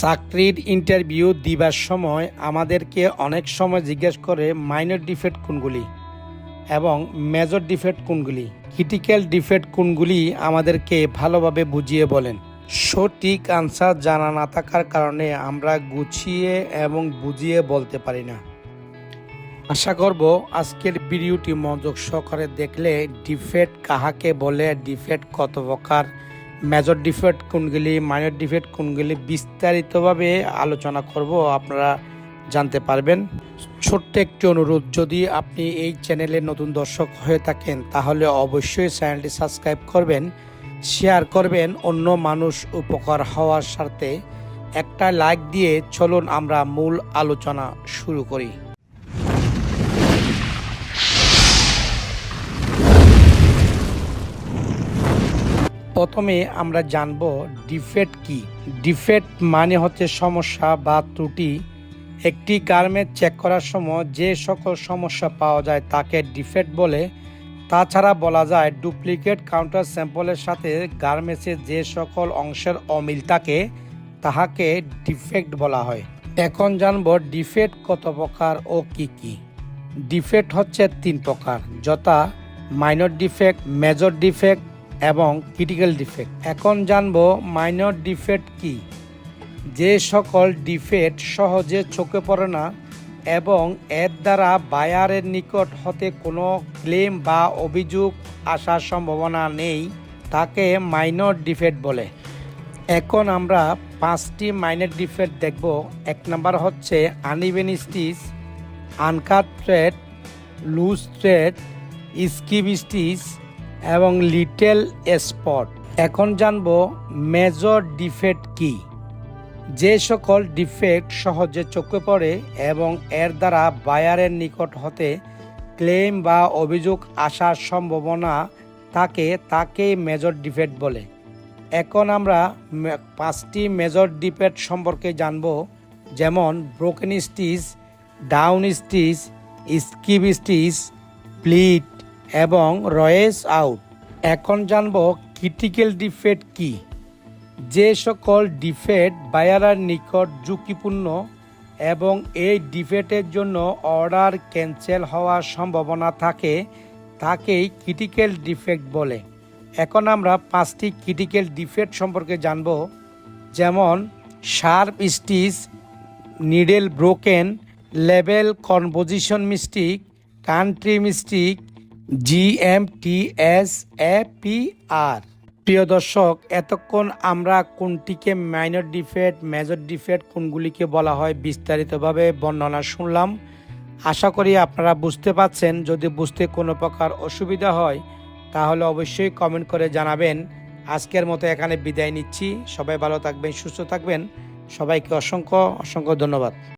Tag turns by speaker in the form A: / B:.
A: চাকরির ইন্টারভিউ দিবার সময় আমাদেরকে অনেক সময় জিজ্ঞেস করে মাইনর ডিফেক্ট কোনগুলি এবং মেজর ডিফেক্ট কোনগুলি। ক্রিটিক্যাল ডিফেক্ট কোনগুলি আমাদেরকে ভালোভাবে বুঝিয়ে বলেন। সঠিক আনসার জানা না থাকার কারণে আমরা গুছিয়ে এবং বুঝিয়ে বলতে পারি না। আশা করব আজকের ভিডিওটি মনোযোগ সহকারে দেখলে ডিফেক্ট কাহাকে বলে ডিফেক্ট কত প্রকার মেজর ডিফেক্ট কোনগুলি মাইনর ডিফেক্ট কোনগুলি বিস্তারিতভাবে আলোচনা করব, আপনারা জানতে পারবেন। ছোট্ট একটি অনুরোধ, যদি আপনি এই চ্যানেলে নতুন দর্শক হয়ে থাকেন, তাহলে অবশ্যই চ্যানেলটি সাবস্ক্রাইব করবেন শেয়ার করবেন, অন্য মানুষ উপকার হওয়ার স্বার্থে একটা লাইক দিয়ে চলুন আমরা মূল আলোচনা শুরু করি। প্রথমে আমরা জানব ডিফেক্ট কি। ডিফেক্ট মানে হচ্ছে সমস্যা বা ত্রুটি। একটি গার্মেন্ট চেক করার সময় যে সকল সমস্যা পাওয়া যায় তাকে ডিফেক্ট বলে। তাছাড়া বলা যায় ডুপ্লিকেট কাউন্টার স্যাম্পলের সাথে গার্মেন্টসের যে সকল অংশের অমিল থাকে, তাহাকে ডিফেক্ট বলা হয়। এখন জানব ডিফেক্ট কত প্রকার ও কি কি। ডিফেক্ট হচ্ছে তিন প্রকার, যথা মাইনর ডিফেক্ট, মেজর ডিফেক্ট এবং ক্রিটিক্যাল ডিফেক্ট এখন জানব মাইনর ডিফেক্ট কি। যে সকল ডিফেক্ট সহজে চোখে পড়ে না এবং এর দ্বারা বায়ারের নিকট হতে কোনো ক্লেম বা অভিযোগ আসার সম্ভাবনা নেই, তাকে মাইনর ডিফেক্ট বলে। এখন আমরা পাঁচটি মাইনর ডিফেক্ট দেখব। এক নাম্বার হচ্ছে uneven stitch uncut thread loose thread skip stitch এবং লিটেল স্পট। এখন জানব মেজর ডিফেক্ট কি। যে সকল ডিফেক্ট সহজে চোখে পড়ে এবং এর দ্বারা বায়ারের নিকট হতে ক্লেম বা অভিযোগ আসার সম্ভাবনা থাকে তাকে মেজর ডিফেক্ট বলে। এখন আমরা পাঁচটি মেজর ডিফেক্ট সম্পর্কে জানব, যেমন broken stitch down stitch skip stitch pleat এবং রয়েস আউট। এখন জানব ক্রিটিক্যাল ডিফেক্ট কি? যে সকল ডিফেক্ট বায়ারার নিকট ঝুঁকিপূর্ণ এবং এই ডিফেক্টের জন্য অর্ডার ক্যান্সেল হওয়ার সম্ভাবনা থাকে, তাকেই ক্রিটিক্যাল ডিফেক্ট বলে। এখন আমরা পাঁচটি ক্রিটিক্যাল ডিফেক্ট সম্পর্কে জানব, যেমন sharp stitch, needle broken level composition mistake, country mistake GMTS APR প্রিয় দর্শক, এতক্ষণ আমরা কোনটিকে মাইনর ডিফেক্ট মেজর ডিফেক্ট কোনগুলিকে বলা হয় বিস্তারিতভাবে বর্ণনা শুনলাম। আশা করি আপনারা বুঝতে পাচ্ছেন যদি বুঝতে কোনো প্রকার অসুবিধা হয়, তাহলে অবশ্যই কমেন্ট করে জানাবেন। আজকের মতো এখানে বিদায় নিচ্ছি। সবাই ভালো থাকবেন, সুস্থ থাকবেন। সবাইকে অসংখ্য অসংখ্য ধন্যবাদ।